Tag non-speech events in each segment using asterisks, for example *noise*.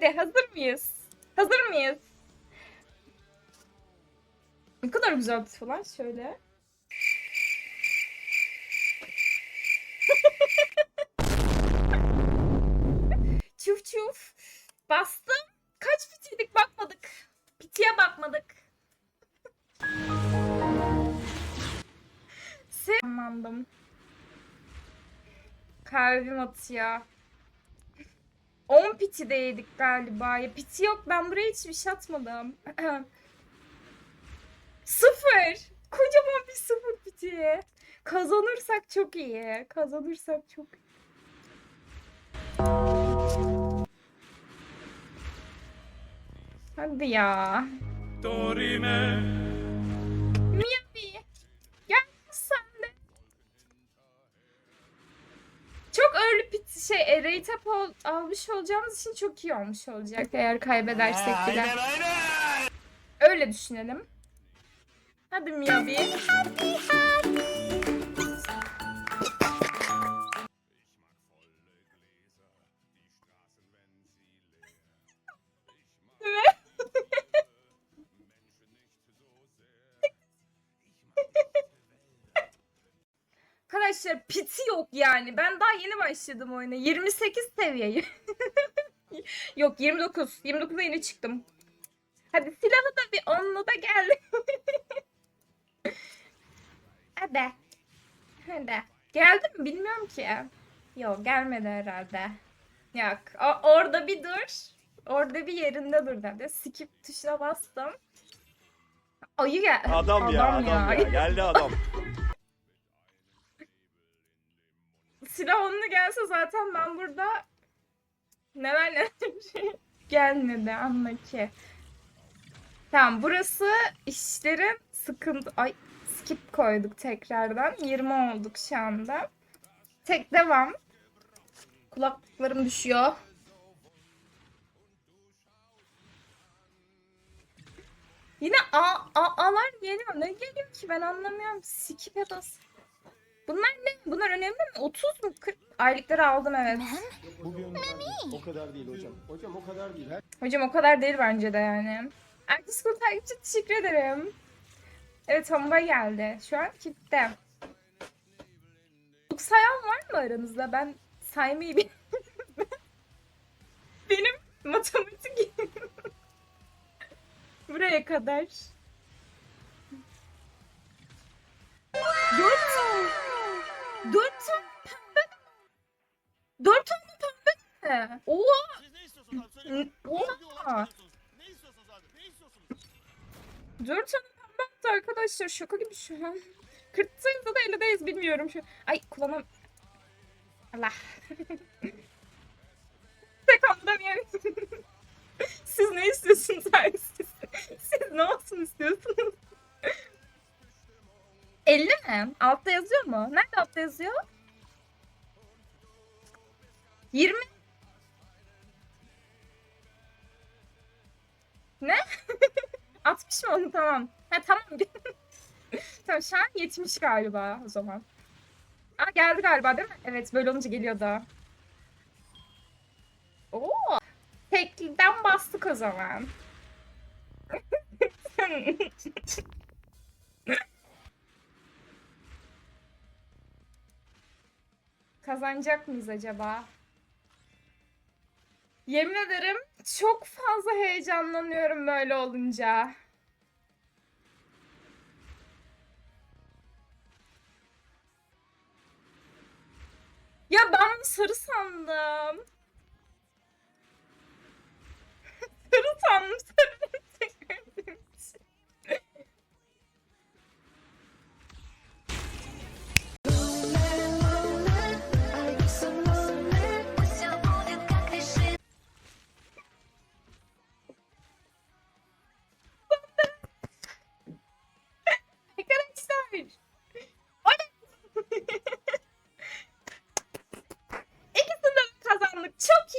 Hadi hazır mıyız? Hazır mıyız? Ne kadar güzel bir falan şöyle. *laughs* çuf çuf. Bastım. Kaç pitiydik bakmadık. Pitiye bakmadık. *laughs* Sevmandım. Kalbim atıyor. 10 piti de yedik galiba. Ya piti yok. Ben buraya hiçbir şey atmadım. *clears throat* sıfır. Kocaman bir sıfır piti. Kazanırsak çok iyi. Kazanırsak çok iyi. Hadi ya. Dorime, Miyabi. Pit şey e, rate up ol- almış olacağımız için çok iyi olmuş olacak eğer kaybedersek bile. aynen aynen. Öyle düşünelim. Hadi Miyabi. Arkadaşlar piti yok yani. Ben daha yeni başladım oyuna. 28 seviyeyi. *laughs* yok 29. 29'a yeni çıktım. Hadi silahı da bir onlu da gel. *laughs* Hadi. Hadi. Geldi mi bilmiyorum ki. Yok gelmedi herhalde. Yok. O- orada bir dur. Orada bir yerinde dur dedi. Skip tuşuna bastım. Ayı gel. Adam, ya, adam ya. Geldi adam. *laughs* Silah onunla gelse zaten ben burada neler neler gelmedi anla ki. Tamam burası işlerin sıkıntı. Ay skip koyduk tekrardan. 20 olduk şu anda. Tek devam. Kulaklıklarım düşüyor. Yine A, A, A'lar geliyor. Ne geliyor ki ben anlamıyorum. Skip ya da Bunlar ne? Bunlar önemli mi? 30 mu? 40 aylıkları aldım evet. Bugün o kadar değil hocam. Hocam o kadar değil. Her Hocam o kadar değil bence de yani. Ertesi kul takipçi teşekkür ederim. Evet Tomba geldi. Şu an kitle. Çok sayan var mı aranızda? Ben saymayı bil- *laughs* Benim matematik *laughs* buraya kadar. Oha. Ne istiyorsunuz? Abi? Ne istiyorsunuz? Dört tane pembe attı arkadaşlar. Şaka gibi şu an. Kırktığımızda da eldeyiz bilmiyorum şu. Ay kullanam. Allah. *laughs* Tek anda yani. *laughs* Siz ne istiyorsunuz *laughs* abi siz? Siz ne olsun istiyorsunuz? 50 mi? Altta yazıyor mu? Nerede altta yazıyor? 20 onu tamam. Ha tamam. *laughs* tamam şu an 70 galiba o zaman. Aa geldi galiba değil mi? Evet böyle olunca geliyor da. Oo. Tekliden bastık o zaman. *laughs* Kazanacak mıyız acaba? Yemin ederim çok fazla heyecanlanıyorum böyle olunca. Ya ben bunu sarı sandım. *laughs* sarı sandım. Sarı.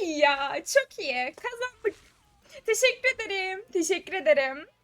İyi ya. Çok iyi. Kazandık. Teşekkür ederim. Teşekkür ederim.